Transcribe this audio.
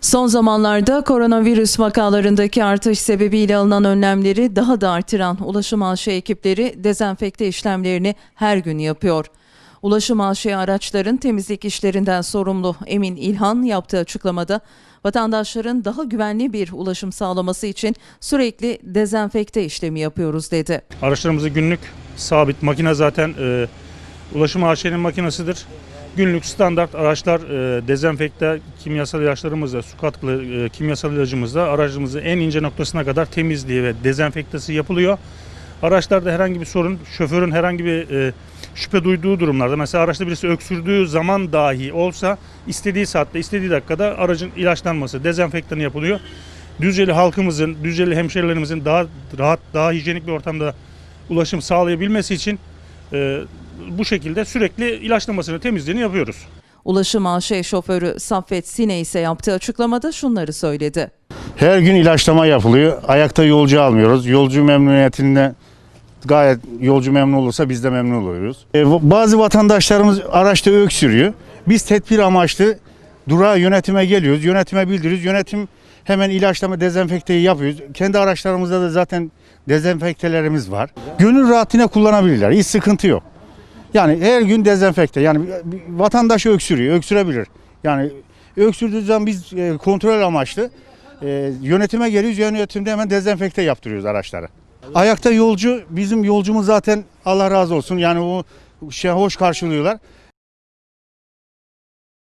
Son zamanlarda koronavirüs vakalarındaki artış sebebiyle alınan önlemleri daha da artıran Ulaşım AŞ ekipleri dezenfekte işlemlerini her gün yapıyor. Ulaşım AŞ araçların temizlik işlerinden sorumlu Emin İlhan yaptığı açıklamada vatandaşların daha güvenli bir ulaşım sağlaması için sürekli dezenfekte işlemi yapıyoruz dedi. Araçlarımızı günlük sabit makine zaten e, ulaşım AŞ'nin makinesidir. Günlük standart araçlar e, dezenfekte kimyasal ilaçlarımızla, su katkılı e, kimyasal ilacımızla aracımızı en ince noktasına kadar temizliği ve dezenfektesi yapılıyor. Araçlarda herhangi bir sorun, şoförün herhangi bir e, şüphe duyduğu durumlarda mesela araçta birisi öksürdüğü zaman dahi olsa istediği saatte, istediği dakikada aracın ilaçlanması, dezenfektanı yapılıyor. Düzceli halkımızın, Düzceli hemşerilerimizin daha rahat, daha hijyenik bir ortamda ulaşım sağlayabilmesi için e, bu şekilde sürekli ilaçlamasını, temizliğini yapıyoruz. Ulaşım AŞ şoförü Saffet Sine ise yaptığı açıklamada şunları söyledi. Her gün ilaçlama yapılıyor. Ayakta yolcu almıyoruz. Yolcu memnuniyetinde gayet yolcu memnun olursa biz de memnun oluyoruz. E, bazı vatandaşlarımız araçta öksürüyor. Biz tedbir amaçlı durağa yönetime geliyoruz. Yönetime bildiriyoruz. Yönetim hemen ilaçlama dezenfekteyi yapıyoruz. Kendi araçlarımızda da zaten dezenfektelerimiz var. Gönül rahatına kullanabilirler. Hiç sıkıntı yok. Yani her gün dezenfekte. Yani vatandaş öksürüyor, öksürebilir. Yani öksürdüğü zaman biz e, kontrol amaçlı e, yönetime geliyoruz. Yönetimde hemen dezenfekte yaptırıyoruz araçları. Ayakta yolcu bizim yolcumuz zaten Allah razı olsun. Yani o şey hoş karşılıyorlar.